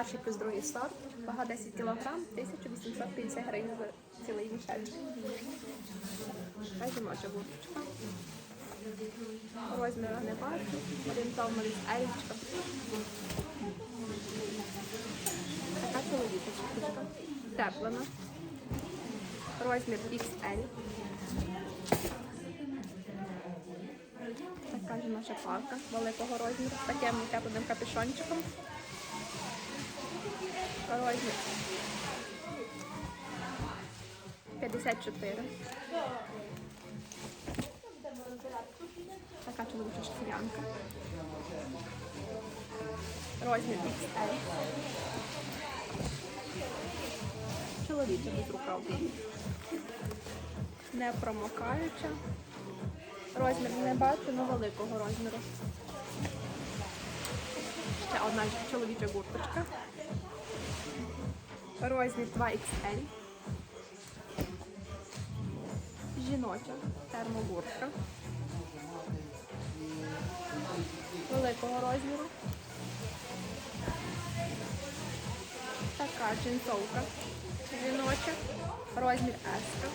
перший плюс другий сорт. Вага 10 кг, 1850 гривень за цілий мішечок. Та жіноча гурточка. Розміра не бачу. Орієнтовно ельчка. Така чоловічечка. Теплена. Розмір XL. Така жіноча парка великого розміру з таким тепленим капюшончиком. Розмір 54. Така чоловіча шкірянка. Розмір XL. Чоловіча безрукавка. Не промокаюча. Розмір не бачу, але великого розміру. Ще одна чоловіча гурточка. Розмір 2XL. Жіноча термогуртка. Великого розміру. Така джинсовка жіноча. Розмір S.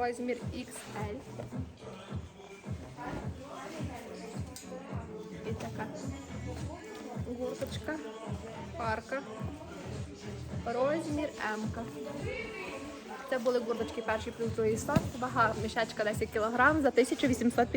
Розмір XL. І така гурточка. Парка. Розмір М. Це були гурточки перші плюс другий сорт. Вага мішечка 10 кг за 1850